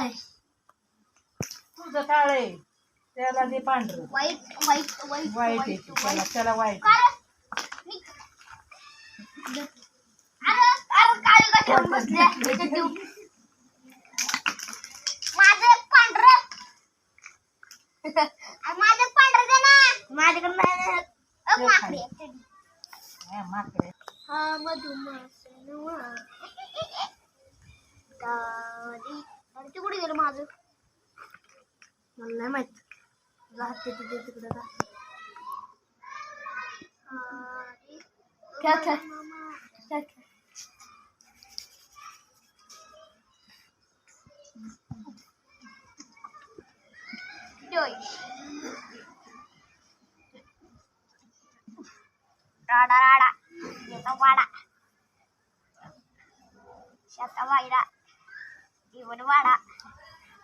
काळे. तुझं काळ त्याला दे पांढरं. वाईट वाईट वाईट वाईट आहे ते, त्याला. त्याला वाईट. माझं पांढरं. माझं पांढरं दे ना. माझ्याकडे नाही. हा, माकडे. हा मधुमास. Rada rada, kita wala, siapa wada, ibu.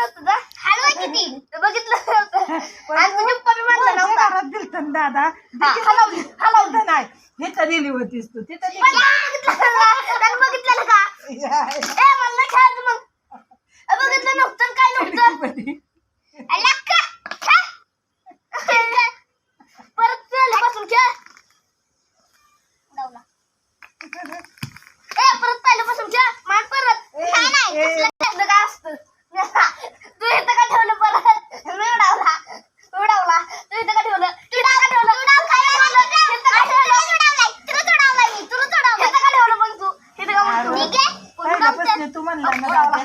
नव्हतं का? बघितलं नव्हतं. आणि तुझी पप्पा म्हणलं कोणी नव्हता. घरात दिलतं ना दादा हलवली, हलवली. नाही हे तर दिली होतीस तू तिथं त्यानं बघितलेलं का? त्यानं बघितलेलं का? ए, म्हणला ना दादा.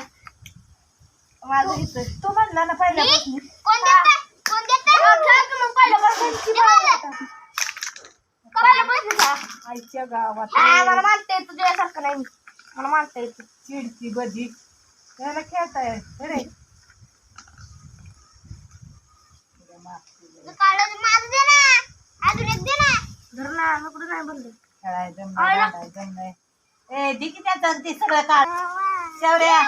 माझं इथं. तू म्हणला ना पहिल्यापासून. गावात. मला मानता तुझ्यासारखं नाही मला मानता येतो चिडची बजी त्याला खेळताय रे धरणा नको नाही बोलले. खेळायचं जमलंय ए दिकी त्याचं शेवड्या.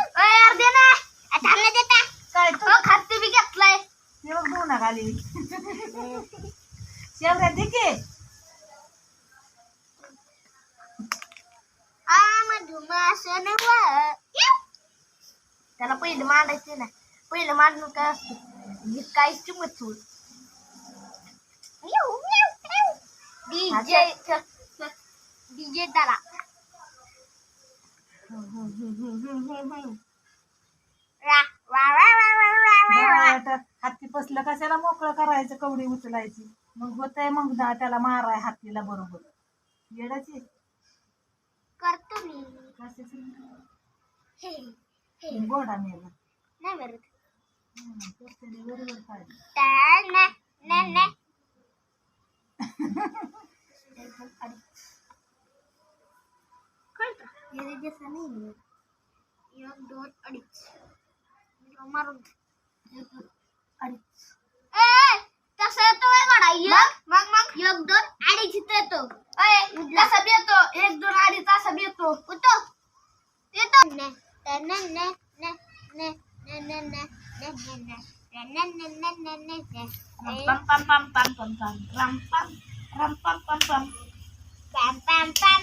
दे ना देता काय तू? हो खाते बी घेतलाय. ते बघ दोन खाली. शेवड्या दे की. आ मधुमास नवा त्याला पहिलं मांडायचे ना. पहिलं मांडणं काय असतं विकायची मथूर डीजे डीजे त्याला. रा वा वा वा वा वा वा वा. आता हाती पसलं कशाला मोकळं करायचं कवडी उचलायची? मग होतंय मग ना त्याला माराय हातीला बरोबर. येडाची करतो मी. कशाची? हे, हे. गोडा मेला. नाही मरत. हम्म, तर त्याने बरोबर. Jadi dia iniyor. ini dört arit. Umarım. Arit. Eee! Kasaya to ve kara. Yok. mang bak. Yok dört arit to. Eee. Kasa bir to. Ek dört arit kasa bir itu Kutu. Kutu. Ne. Ne ne ne ne ne ne ne ne ne ne ne. Rampam pam pam pam pam pam ne ne pam pam pam pam pam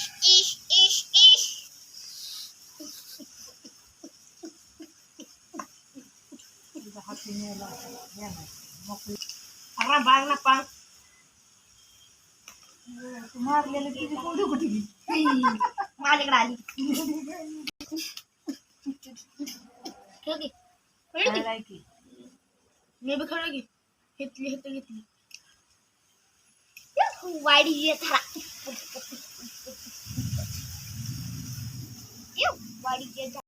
sinela. Yan. Okay. Para bang na pang. Kumar, lalagay ko ulo ko din. Malik-ralik. खड़ी की मैं भी खड़ा की हितली हितली हितली वाड़ी ये था ये वाड़ी ये था